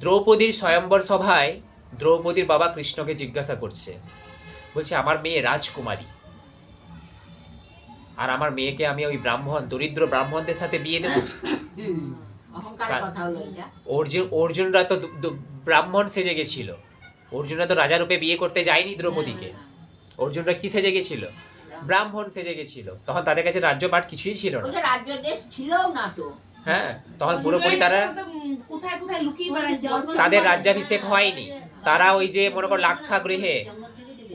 দ্রৌপদীর স্বয়ম্বর সভায় দ্রৌপদীর বাবা কৃষ্ণকে জিজ্ঞাসা করছে। বলছে আমার মেয়ে রাজকুমারী। আর আমার মেয়েকে আমি ওই ব্রাহ্মণ দরিদ্র ব্রাহ্মণদের সাথে বিয়ে দেবো? অর্জুন অর্জুনরা তো ব্রাহ্মণ সেজে গেছিল। অর্জুনরা তো রাজারূপে বিয়ে করতে যায়নি দ্রৌপদীকে। অর্জুনরা কি সেজে গেছিল? ব্রাহ্মণ সেজে গেছিল। তখন তাদের কাছে রাজ্যপাট কিছুই ছিল না। রাজ্য দেশ ছিলও না তো। হ্যাঁ তখন পুরোপুরি তারা কোথায় কোথায় লুকিয়ে বেড়াচ্ছে? তাদের রাজ্যাভিষেক হয়নি। তারা ওই যে মনে করো লাক্ষা গৃহে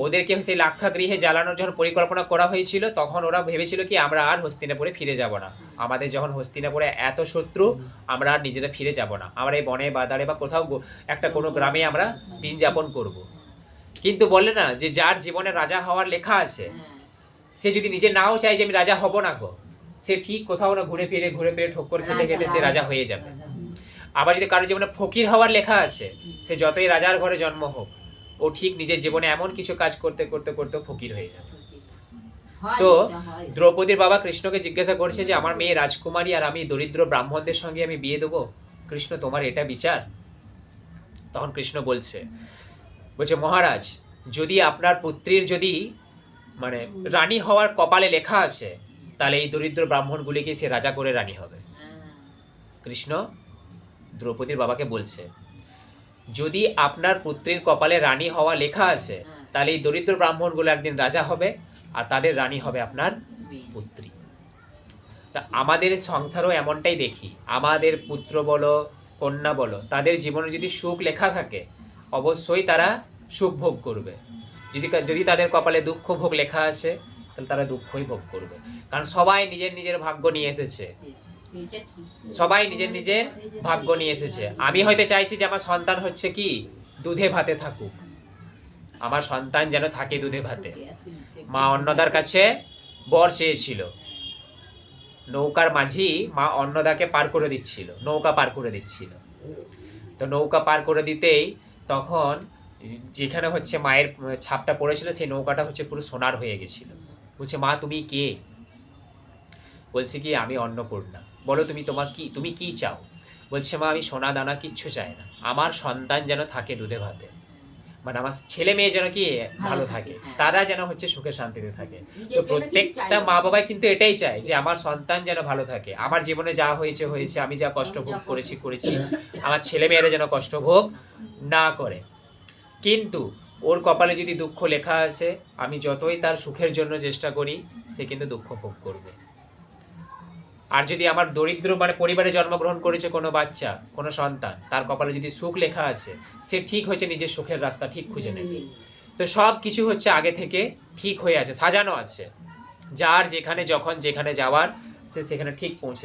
ওদেরকে সেই লাক্ষা গৃহে জ্বালানোর যখন পরিকল্পনা করা হয়েছিল তখন ওরা ভেবেছিল কি আমরা আর হস্তিনাপুরে ফিরে যাব না। আমাদের যখন হস্তিনাপুরে এত শত্রু আমরা আর নিজেরা ফিরে যাব না। আমরা এই বনে বাদারে বা কোথাও একটা কোনো গ্রামে আমরা দিন যাপন করব। কিন্তু বলে না যে যার জীবনে রাজা হওয়ার লেখা আছে। সে যদি নিজে নাও চায় যে আমি রাজা হব না গো সে ঠিক কোথাও না ঘুরে ফিরে ঘুরে ফিরে ঠক্কর খেতে খেতে সে রাজা হয়ে যাবে। আবার যদি কারও জীবনে ফকির হওয়ার লেখা আছে সে যতই রাজার ঘরে জন্ম হোক ও ঠিক নিজের জীবনে এমন কিছু কাজ করতে করতে করতে ফকির হয়ে যাবে। তো দ্রৌপদীর বাবা কৃষ্ণকে জিজ্ঞাসা করছে যে আমার মেয়ে রাজকুমারী আর আমি দরিদ্র ব্রাহ্মণদের সঙ্গে আমি বিয়ে দেবো? কৃষ্ণ তোমার এটা বিচার? তখন কৃষ্ণ বলছে বলছে মহারাজ যদি আপনার পুত্রীর যদি মানে রানী হওয়ার কপালে লেখা আছে তাহলে এই দরিদ্র ব্রাহ্মণগুলিকে সে রাজা করে রানী হবে। হ্যাঁ। কৃষ্ণ দ্রৌপদীর বাবাকে বলছে যদি আপনার পুত্রের কপালে রানী হওয়া লেখা আছে তাহলে এই দরিদ্র ব্রাহ্মণগুলো একদিন রাজা হবে আর তাদের রানী হবে আপনার পুত্রী। তা আমাদের সংসারও এমনটাই দেখি। আমাদের পুত্র বলো কন্যা বলো তাদের জীবনে যদি সুখ লেখা থাকে অবশ্যই তারা সুখ ভোগ করবে। যদি যদি তাদের কপালে দুঃখ ভোগ লেখা আছে তাহলে তারা দুঃখই ভোগ করবে। কারণ সবাই নিজের নিজের ভাগ্য নিয়ে এসেছে। সবাই নিজের নিজের ভাগ্য নিয়ে এসেছে। আমি হয়তো চাইছি যে আমার সন্তান হচ্ছে কি? দুধে ভাতে থাকুক। আমার সন্তান যেন থাকে দুধে ভাতে। মা অন্নদার কাছে বর চেয়েছিল। নৌকার মাঝি মা অন্নদাকে পার করে দিচ্ছিল। নৌকা পার করে দিচ্ছিল। তো নৌকা পার করে দিতেই তখন যেখানে হচ্ছে মায়ের ছাপটা পড়েছিল, সেই নৌকাটা হচ্ছে পুরো সোনার হয়ে গেছিল। বলছে মা তুমি কে? বলছে কি আমি অন্নপূর্ণা। বলো তুমি তোমার কি তুমি কি চাও? বলছে মা আমি সোনা দানা কিচ্ছু চাই না। আমার সন্তান যেন থাকে দুধে ভাতে। মানে আমার ছেলে মেয়ে যেন কি ভালো থাকে হ্যাঁ। তারা যেন হচ্ছে সুখে শান্তিতে থাকে। তো প্রত্যেকটা। মা বাবাই কিন্তু এটাই চায় যে আমার সন্তান যেন ভালো থাকে। আমার জীবনে যা হয়েছে হয়েছে। আমি যা কষ্ট ভোগ করেছি করেছি। আমার ছেলে মেয়েরা যেন কষ্ট ভোগ না করে। কিন্তু ওর কপালে যদি দুঃখ লেখা আছে আমি যতই তার সুখের জন্য চেষ্টা করি সে কিন্তু দুঃখ ভোগ করবে। আর যদি আমার দরিদ্র মানে পরিবারে জন্মগ্রহণ করেছে কোনো বাচ্চা কোনো সন্তান তার কপালে যদি সুখ লেখা আছে সে ঠিক হয়েছে নিজের সুখের রাস্তা ঠিক খুঁজে নেবে। তো সব কিছু হচ্ছে আগে থেকে ঠিক হয়ে আছে সাজানো আছে। যার যেখানে যখন যেখানে যাওয়ার সে সেখানে ঠিক পৌঁছে